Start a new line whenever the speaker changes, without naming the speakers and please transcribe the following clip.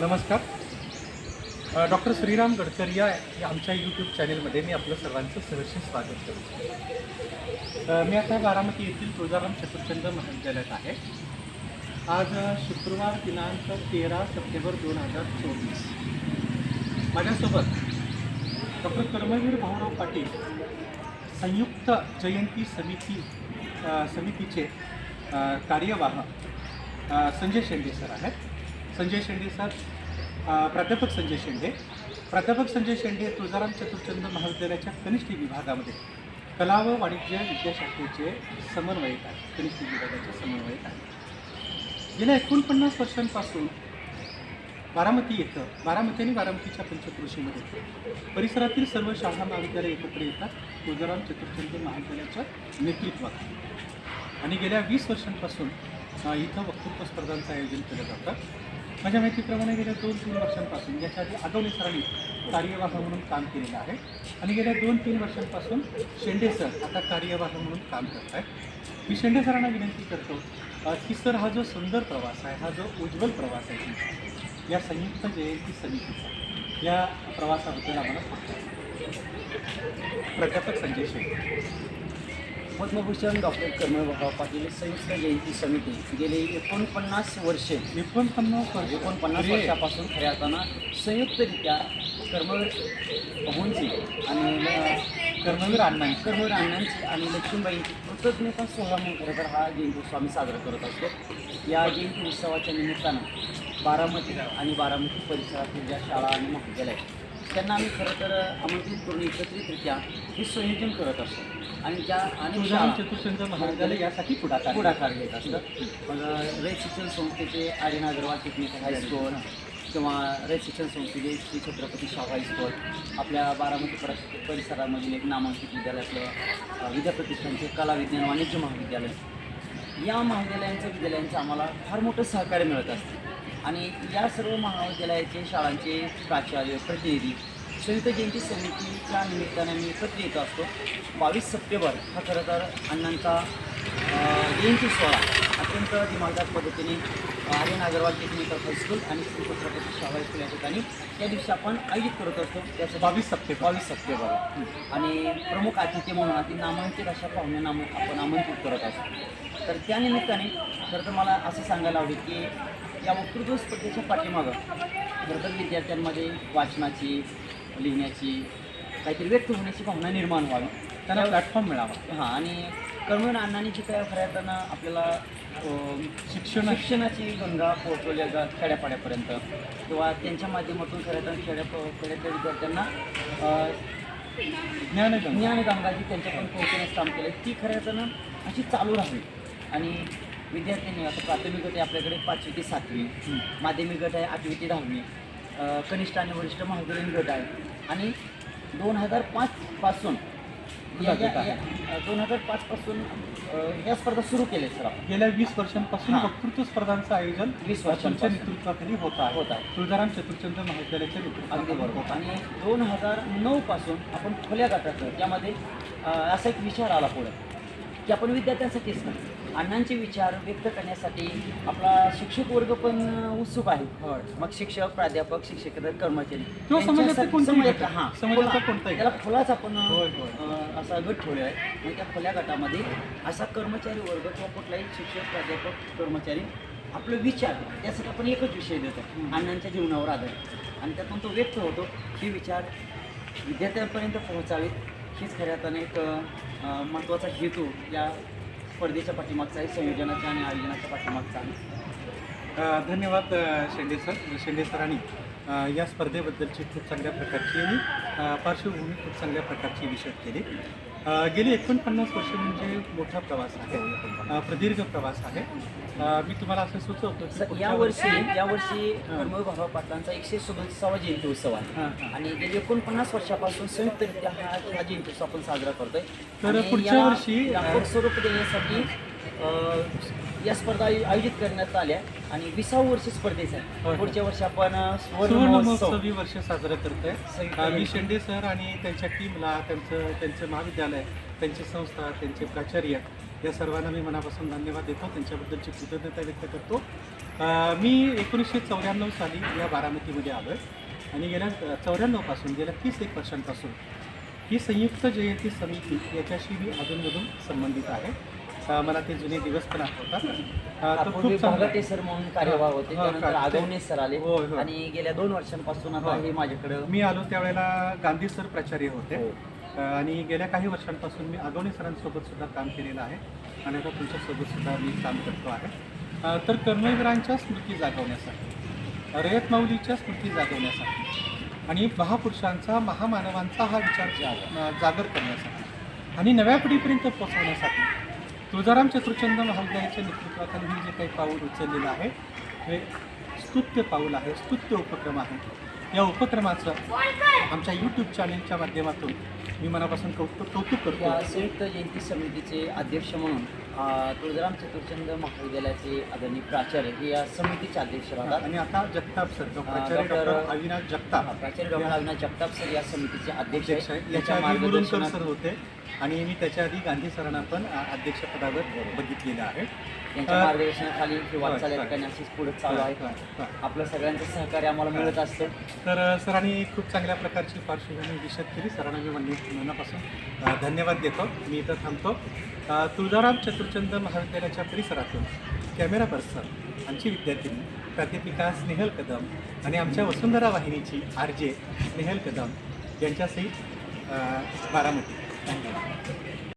नमस्कार. डॉक्टर श्रीराम गडकरी या आमच्या यूट्यूब चॅनेलमध्ये मी आपलं सर्वांचं सहर्ष स्वागत करतो. मी आता बारामती येथील तुळजाराम चतुर्चंद महाविद्यालयात आहे. आज शुक्रवार दिनांक तेरा सप्टेंबर दोन हजार चोवीस. माझ्यासोबत डॉक्टर कर्मवीर भाऊराव पाटील संयुक्त जयंती समिती समितीचे कार्यवाह संजय शेंडे सर आहेत. संजय शेंडे सर. प्राध्यापक संजय शेंडे. प्राध्यापक संजय शेंडे तुळजाराम चतुर्चंद महाविद्यालयाच्या कनिष्ठ विभागामध्ये. कला व वाणिज्य विद्याशाखेचे समन्वयक आहे कनिष्ठ विभागाचे समन्वयक आहे गेल्या एकोणपन्नास वर्षांपासून बारामती येतं. बारामती आणि बारामतीच्या पंचकृषीमध्ये. परिसरातील सर्व शाळा महाविद्यालय एकत्र येतात. तुळजाराम चतुर्चंद महाविद्यालयाच्या नेतृत्वात आणि गेल्या वीस वर्षांपासून इथं वक्तृत्व स्पर्धांचं आयोजन केलं जातं. म्हणजे माझ्या माहितीप्रमाणे गेल्या दोन तीन वर्षांपासून याच्या आधी आठवले सरांनी कार्यवाह म्हणून काम केलेलं आहे. आणि गेल्या दोन तीन वर्षांपासून शेंडे सर आता कार्यवाह म्हणून काम करत आहेत. मी शेंडे सरांना विनंती करतो की सर हा जो सुंदर प्रवास आहे हा जो उज्ज्वल प्रवास आहे या संयुक्त जयंती समितीचा या प्रवासाबद्दल आम्हाला प्राध्यापक संजय शेंडे.
पद्मभूषण डॉक्टर कर्मळभाऊ पाटील संयुक्त जयंती समिती गेली एकोणपन्नास वर्षे
एकोणपन्नास वर्ष.
एकोणपन्नास वर्षापासून खऱ्या अर्थानं संयुक्तरित्या कर्मवीर भाऊंची आणि
कर्मवीर अण्णांची
कर्मवीर अण्णांची आणि लक्ष्मीबाईंची कृतज्ञता सोहळा म्हणून खरं तर हा जयंती उत्सव आम्ही साजरा करत असतो. या जयंती उत्सवाच्या निमित्तानं बारामती आणि बारामती परिसरातील ज्या शाळा आणि महाविद्यालय आहेत त्यांना आम्ही खरं तर आमंत्रित करून एकत्रितरित्या हे संयोजन करत असतो. आणि त्या आणि
चतुर्चंद महाविद्यालय यासाठी पुढाकार
पुढाकार घेत असतं मग रयत शिक्षण संस्थेचे आर्यन अग्रवाल टेक्निकल हायस्कूल किंवा रयत शिक्षण संस्थेचे श्री छत्रपती शाहू हायस्कूल आपल्या बारामती परिस परिसरामधील एक नामांकित विद्यालयातलं विद्याप्रतिष्ठानचे कला विज्ञान वाणिज्य महाविद्यालय. या महाविद्यालयांचं विद्यालयांचं आम्हाला फार मोठं सहकार्य मिळत असतं. आणि या सर्व महाविद्यालयाचे शाळांचे प्राचार्य प्रतिनिधी संयुक्त जयंती समितीच्या निमित्ताने मी एकत्र येत असतो. बावीस सप्टेंबर हा खरं तर अण्णांचा जयंती सोहळा. अत्यंत दिमागदार पद्धतीने आर्यन अग्रवाल टेक्निकल हायस्कूल आणि श्री छत्रपती शाहू हायस्कूल या ठिकाणी. त्या दिवशी आपण आयोजित करत असतो. त्याचं
बावीस सप्टेंबर.
बावीस सप्टेंबर. आणि प्रमुख अतिथी म्हणून अति नामांकित अशा पाहुण्यांना आम- आपण आमंत्रित करत असतो. तर त्या निमित्ताने खरं तर मला असं सांगायला आवडेल की या वक्तृत्व स्पर्धेच्या पाठीमागं खरं तर विद्यार्थ्यांमध्ये वाचनाची लिहिण्याची काहीतरी व्यक्त होण्याची भावना निर्माण व्हावी.
त्यांना प्लॅटफॉर्म मिळावा.
हां आणि कर्मवीर अण्णांनी जी काय खऱ्या अर्थानं आपल्याला
शिक्षण
शिक्षणाची गंगा पोहोचवल्या जा खेड्यापाड्यापर्यंत किंवा त्यांच्या माध्यमातून खऱ्या अर्थानं खेड्या खेड्यातल्या विद्यार्थ्यांना
ज्ञानगंगा
ज्ञानगंगा. जी त्यांच्याकडून पोहोचण्याचं काम केलं ती खऱ्या अर्थानं अशी चालू राहावी. आणि विद्यार्थ्यांनी आता प्राथमिक गट आहे आपल्याकडे पाचवी ते सातवी. माध्यमिक गट आहे आठवी ते दहावी. कनिष्ठ आणि वरिष्ठ महाविद्यालयीन गट आहे. आणि दोन हजार पाचपासून. दोन हजार पाचपासून या स्पर्धा सुरू केल्या सर आपण.
गेल्या वीस वर्षांपासून. वक्तृत्व स्पर्धांचं आयोजन
20
तुमच्या
वर्षांपासून.
नेतृत्वाखाली होत आहे.
होत आहे.
तुळजाराम चतुर्चंद महाविद्यालयाच्या
अगदी
नेतृत्वाखाली होत
बरोबर
आहे.
आणि दोन हजार नऊपासून आपण खुल्या गटाचं त्यामध्ये असा एक विचार आला पुढं की आपण विद्यार्थ्यांसाठीच ना अण्णांचे विचार व्यक्त करण्यासाठी आपला शिक्षक वर्ग पण उत्सुक आहे.
होय.
मग शिक्षक प्राध्यापक शिक्षकेतर कर्मचारी. हां. त्याला फुलाच आपण असा गट ठेवला आहे. मग त्या खुल्या गटामध्ये असा कर्मचारी वर्ग किंवा कुठलाही शिक्षक प्राध्यापक कर्मचारी आपलं विचार त्यासाठी आपण एकच विषय देतो. अण्णांच्या जीवनावर आधारित. आणि त्यातून तो व्यक्त होतो हे विचार विद्यार्थ्यांपर्यंत पोहोचावेत. हीच खऱ्या अर्थाने एक महत्त्वाचा हेतू या स्पर्धेच्या पाठीमागचा आहे संयोजनाच्या आणि आयोजनाच्या पाठीमागचा आहे.
धन्यवाद शेंडे सर शेंडे सरांनी. या स्पर्धेबद्दलची खूप चांगल्या प्रकारची आणि पार्श्वभूमी खूप चांगल्या प्रकारची विशद केली. गेली एकोणपन्नास वर्ष म्हणजे मोठा प्रवास आहे. प्रदीर्घ प्रवास आहे. मी तुम्हाला असं सुचवतो
यावर्षी
वर्षी-
यावर्षी कर्मवीर भाऊ पाटलांचा एकशे सदोतीसावा जयंती उत्सव आहे. आणि गेली एकोणपन्नास वर्षापासून संयुक्तरित्या हा हा जयंती उत्सव आपण साजरा करतोय.
तर पुढच्या वर्षी,
स्वरूप देण्यासाठी या स्पर्धा आयो- आयोजित करण्यात आल्या आणि विसावं वर्ष स्पर्धेचं
होय,
आहे. पुढच्या वर्षी आपण अ, सुवर्ण महोत्सव
वर्ष साजरं करतोय.
जयंती.
शेंडे सर आणि त्यांच्या टीमला त्यांचं त्यांचं महाविद्यालय त्यांची संस्था त्यांचे प्राचार्य या सर्वांना मी मनापासून धन्यवाद देतो. त्यांच्याबद्दलची कृतज्ञता व्यक्त करतो. अ, मी एकोणीसशे चौऱ्याण्णव साली या बारामतीमध्ये आलो आहे आणि गेल्या चौऱ्याण्णवपासून गेल्या तीस एक वर्षांपासून ही संयुक्त जयंती समिती याच्याशी मी अधूनमधून संबंधित आहे. मला ते जुने दिवस पण आठवतात खूप चांगलं
सर म्हणून कार्यवाह होते
हा,
त्यानंतर
का-
आगवणे सर आले. आणि गेल्या दोन वर्षांपासून आता. हे माझ्याकडं
मी आलो त्यावेळेला गांधी सर प्राचार्य होते
हो.
आणि गेल्या काही वर्षांपासून मी आगवणे सरांसोबत सुद्धा काम केलेलं आहे आणि आता तुमच्यासोबत सुद्धा मी काम करतो आहे तर कर्मवीरांच्या स्मृती जागवण्यासाठी रयत माऊलीच्या स्मृती जागवण्यासाठी आणि महापुरुषांचा महामानवांचा हा विचार जागर करण्यासाठी आणि नव्या पिढीपर्यंत पोहोचवण्यासाठी तुळजाराम चतुर्चंद महाविद्यालयाच्या नेतृत्वाखाली हे जे काही पाऊल उचललेलं आहे हे स्तुत्य पाऊल आहे स्तुत्य उपक्रम आहे. या उपक्रमाचं आमच्या यूट्यूब चॅनेलच्या माध्यमातून मी मनापासून कौतुक कौतुक करतो.
संयुक्त जयंती समितीचे अध्यक्ष म्हणून तुळजाराम चतुर्चंद महाविद्यालयाचे आदरणीय प्राचार्य हे या समितीचे अध्यक्ष राहतात.
आणि आता जगताप सर प्राचार्य
डॉक्टर-
अविनाश जगताप.
प्राचार्य डॉक्टर अविनाश जगताप सर या समितीचे अध्यक्ष
अध्यक्ष आहे
आहेत
याच्या मुरुमकर सर होते आणि मी त्याच्या आधी गांधी सरांना पण अध्यक्षपदावर बघितलेलं आहे.
त्यांच्या मार्गदर्शनाखाली ही वाटचाल या
होय,
ठिकाणी अशीच पुढे चालू आहे. आपलं सगळ्यांचं सहकार्य आम्हाला मिळत असतं.
तर सरांनी खूप चांगल्या प्रकारची पार्श्वभूमी विशद केली. सरांना मी म्हणणे मनापासून धन्यवाद देतो. मी इथं थांबतो. तुळजाराम चतुर्चंद महाविद्यालयाच्या परिसरातून कॅमेरा पर्सन आमची विद्यार्थिनी प्राध्यापिका स्नेहल कदम आणि आमच्या वसुंधरा वाहिनीची आर जे स्नेहल कदम यांच्यासहित बारामती. धन्यवाद.